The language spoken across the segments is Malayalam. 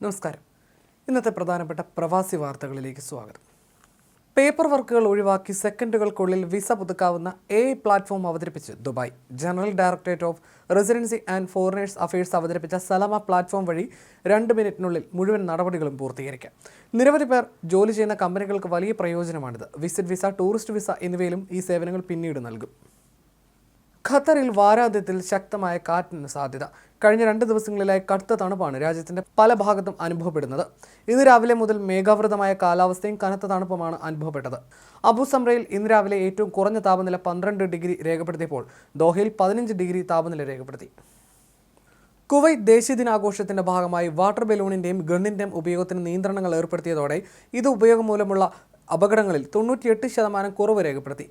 നമസ്കാരം. ഇന്നത്തെ പ്രധാനപ്പെട്ട പ്രവാസി വാർത്തകളിലേക്ക് സ്വാഗതം. പേപ്പർ വർക്കുകൾ ഒഴിവാക്കി സെക്കൻഡുകൾക്കുള്ളിൽ വിസ പുതുക്കാവുന്ന എ പ്ലാറ്റ്ഫോം അവതരിപ്പിച്ച് Dubai. General directorate of residency and foreigners affairs അവതരിപ്പിച്ച സലമ പ്ലാറ്റ്ഫോം വഴി രണ്ട് മിനിറ്റിനുള്ളിൽ മുഴുവൻ നടപടികളും പൂർത്തീകരിക്കാം. നിരവധി പേർ ജോലി ചെയ്യുന്ന കമ്പനികൾക്ക് വലിയ പ്രയോജനമാണിത്. വിസിറ്റ് വിസ ടൂറിസ്റ്റ് വിസ എന്നിവയിലും ഈ സേവനങ്ങൾ പിന്നീട് നൽകും. ഖത്തറിൽ വാരാന്ത്യത്തിൽ ശക്തമായ കാറ്റിന് സാധ്യത. കഴിഞ്ഞ രണ്ട് ദിവസങ്ങളിലായി കടുത്ത തണുപ്പാണ് രാജ്യത്തിന്റെ പല ഭാഗത്തും അനുഭവപ്പെടുന്നത്. ഇന്ന് രാവിലെ മുതൽ മേഘാവൃതമായ കാലാവസ്ഥയും കനത്ത തണുപ്പുമാണ് അനുഭവപ്പെട്ടത്. അബുസംറയിൽ ഇന്ന് രാവിലെ ഏറ്റവും കുറഞ്ഞ താപനില പന്ത്രണ്ട് ഡിഗ്രി രേഖപ്പെടുത്തിയപ്പോൾ ദോഹയിൽ പതിനഞ്ച് ഡിഗ്രി താപനില രേഖപ്പെടുത്തി. കുവൈത്ത് ദേശീയ ദിനാഘോഷത്തിന്റെ ഭാഗമായി വാട്ടർ ബലൂണിന്റെയും ഗണ്ണിന്റെയും ഉപയോഗത്തിന് നിയന്ത്രണങ്ങൾ ഏർപ്പെടുത്തിയതോടെ ഇത് ഉപയോഗം മൂലമുള്ള അപകടങ്ങളിൽ തൊണ്ണൂറ്റിയെട്ട് ശതമാനം കുറവ് രേഖപ്പെടുത്തി.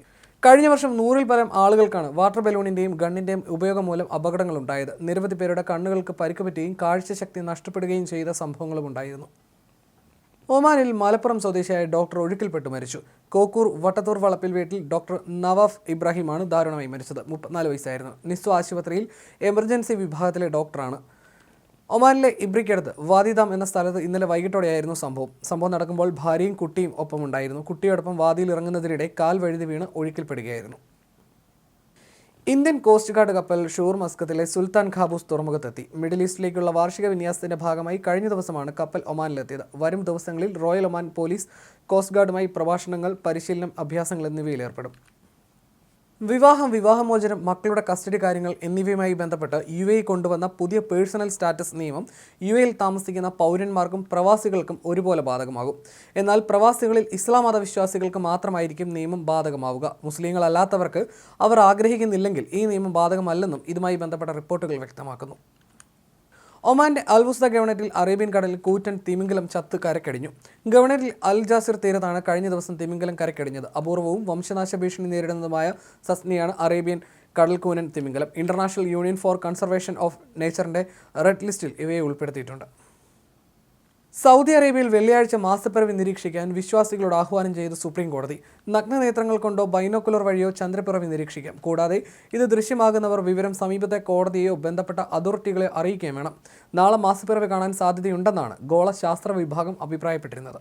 കഴിഞ്ഞ വർഷം നൂറിൽ പരം ആളുകൾക്കാണ് വാട്ടർ ബലൂണിന്റെയും ഗണ്ണിന്റെയും ഉപയോഗം മൂലം അപകടങ്ങൾ ഉണ്ടായത് നിരവധി പേരുടെ കണ്ണുകൾക്ക് പരിക്ക് പറ്റുകയും കാഴ്ചശക്തി നഷ്ടപ്പെടുകയും ചെയ്ത സംഭവങ്ങളും ഉണ്ടായിരുന്നു. ഒമാനിൽ മലപ്പുറം സ്വദേശിയായ ഡോക്ടർ ഒഴുക്കിൽപ്പെട്ട് മരിച്ചു. കോക്കൂർ വട്ടത്തൂർ വളപ്പിൽ വീട്ടിൽ ഡോക്ടർ നവാഫ് ഇബ്രാഹിമാണ് ദാരുണമായി മരിച്ചത്. മുപ്പത്തിനാല് വയസ്സായിരുന്നു. നിസ്തു ആശുപത്രിയിൽ എമർജൻസി വിഭാഗത്തിലെ ഡോക്ടറാണ്. ഒമാനിലെ ഇബ്രിക്കടുത്ത് വാദിദാം എന്ന സ്ഥലത്ത് ഇന്നലെ വൈകിട്ടോടെയായിരുന്നു സംഭവം. സംഭവം നടക്കുമ്പോൾ ഭാര്യയും കുട്ടിയും ഒപ്പമുണ്ടായിരുന്നു. കുട്ടിയോടൊപ്പം വാദിയിൽ ഇറങ്ങുന്നതിനിടെ കാൽ വഴുതി വീണ് ഒഴുക്കിൽപ്പെടുകയായിരുന്നു. ഇന്ത്യൻ കോസ്റ്റ് ഗാർഡ് കപ്പൽ ഷൂർ മസ്കത്തിലെ സുൽത്താൻ ഖാബൂസ് തുറമുഖത്തെത്തി. മിഡിൽ ഈസ്റ്റിലേക്കുള്ള വാർഷിക വിന്യാസത്തിന്റെ ഭാഗമായി കഴിഞ്ഞ ദിവസമാണ് കപ്പൽ ഒമാനിലെത്തിയത്. വരും ദിവസങ്ങളിൽ റോയൽ ഒമാൻ പോലീസ് കോസ്റ്റ് ഗാർഡുമായി പ്രഭാഷണങ്ങൾ പരിശീലനം അഭ്യാസങ്ങൾ എന്നിവയിൽ ഏർപ്പെടും. വിവാഹം വിവാഹമോചനം മക്കളുടെ കസ്റ്റഡി കാര്യങ്ങൾ എന്നിവയുമായി ബന്ധപ്പെട്ട് യു എ കൊണ്ടുവന്ന പുതിയ പേഴ്സണൽ സ്റ്റാറ്റസ് നിയമം യു എയിൽ താമസിക്കുന്ന പൗരന്മാർക്കും പ്രവാസികൾക്കും ഒരുപോലെ ബാധകമാകും. എന്നാൽ പ്രവാസികളിൽ ഇസ്ലാം മതവിശ്വാസികൾക്ക് മാത്രമായിരിക്കും നിയമം ബാധകമാവുക. മുസ്ലിങ്ങളല്ലാത്തവർക്ക് അവർ ആഗ്രഹിക്കുന്നില്ലെങ്കിൽ ഈ നിയമം ബാധകമല്ലെന്നും ഇതുമായി ബന്ധപ്പെട്ട റിപ്പോർട്ടുകൾ വ്യക്തമാക്കുന്നു. ഒമാന്റെ അൽവുസ്ത ഗവണറ്റിൽ അറേബ്യൻ കടലിൽ കൂറ്റൻ തിമിംഗലം ചത്ത് കരക്കടിഞ്ഞു. ഗവണറ്റിൽ അൽ ജാസിർ തീരത്താണ് കഴിഞ്ഞ ദിവസം തിമിംഗലം കരക്കടിഞ്ഞത്. അപൂർവവും വംശനാശ ഭീഷണി നേരിടുന്നതുമായ സസ്നിയാണ് അറേബ്യൻ കടൽക്കൂനൻ തിമിംഗലം. International union for conservation of നേച്ചറിന്റെ red ലിസ്റ്റിൽ ഇവയെ ഉൾപ്പെടുത്തിയിട്ടുണ്ട്. സൗദി അറേബ്യയിൽ വെള്ളിയാഴ്ച മാസപ്പിറവി നിരീക്ഷിക്കാൻ വിശ്വാസികളോട് ആഹ്വാനം ചെയ്ത് സുപ്രീം കോടതി. നഗ്നനേത്രങ്ങൾ കൊണ്ടോ ബൈനോക്കുലർ വഴിയോ ചന്ദ്രപ്പിറവി നിരീക്ഷിക്കാം. കൂടാതെ ഇത് ദൃശ്യമാകുന്നവർ വിവരം സമീപത്തെ കോടതിയെയോ ബന്ധപ്പെട്ട അതോറിറ്റികളെ അറിയിക്കുകയും വേണം. നാളെ മാസപ്പിറവി കാണാൻ സാധ്യതയുണ്ടെന്നാണ് ഗോളശാസ്ത്ര വിഭാഗം അഭിപ്രായപ്പെട്ടിരുന്നത്.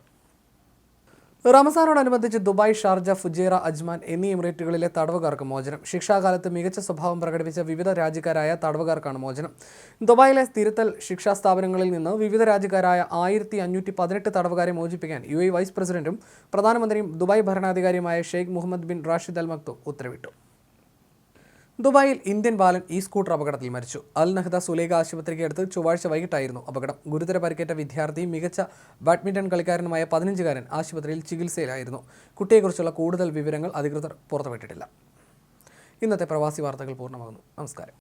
റമസാനോടനുബന്ധിച്ച് ദുബായ് ഷാർജ ഫുജേറ അജ്മാൻ എന്നീ എമിറേറ്റുകളിലെ തടവുകാർക്ക് മോചനം. ശിക്ഷാകാലത്ത് മികച്ച സ്വഭാവം പ്രകടിപ്പിച്ച വിവിധ രാജ്യക്കാരായ തടവുകാർക്കാണ് മോചനം. ദുബായിലെ തിരുത്തൽ ശിക്ഷാ സ്ഥാപനങ്ങളിൽ നിന്ന് വിവിധ രാജ്യക്കാരായ ആയിരത്തി അഞ്ഞൂറ്റി പതിനെട്ട് തടവുകാരെ മോചിപ്പിക്കാൻ യു എ വൈസ് പ്രസിഡന്റും പ്രധാനമന്ത്രിയും Dubai ഭരണാധികാരിയുമായ Sheikh Mohammed bin Rashid Al Maktoum ഉത്തരവിട്ടു. ദുബായിൽ ഇന്ത്യൻ ബാലൻ ഈ സ്കൂട്ടർ അപകടത്തിൽ മരിച്ചു. അൽ നഹ്ദ സുലേഖ ആശുപത്രിക്ക് അടുത്ത് ചൊവ്വാഴ്ച വൈകിട്ടായിരുന്നു അപകടം. ഗുരുതര പരിക്കേറ്റ വിദ്യാർത്ഥി മികച്ച ബാഡ്മിന്റൺ കളിക്കാരനുമായ പതിനഞ്ചുകാരൻ ആശുപത്രിയിൽ ചികിത്സയിലായിരുന്നു. കുട്ടിയെക്കുറിച്ചുള്ള കൂടുതൽ വിവരങ്ങൾ അധികൃതർ പുറത്തുവിട്ടിട്ടില്ല. ഇന്നത്തെ പ്രവാസി വാർത്തകൾ പൂർണമാകുന്നു. നമസ്കാരം.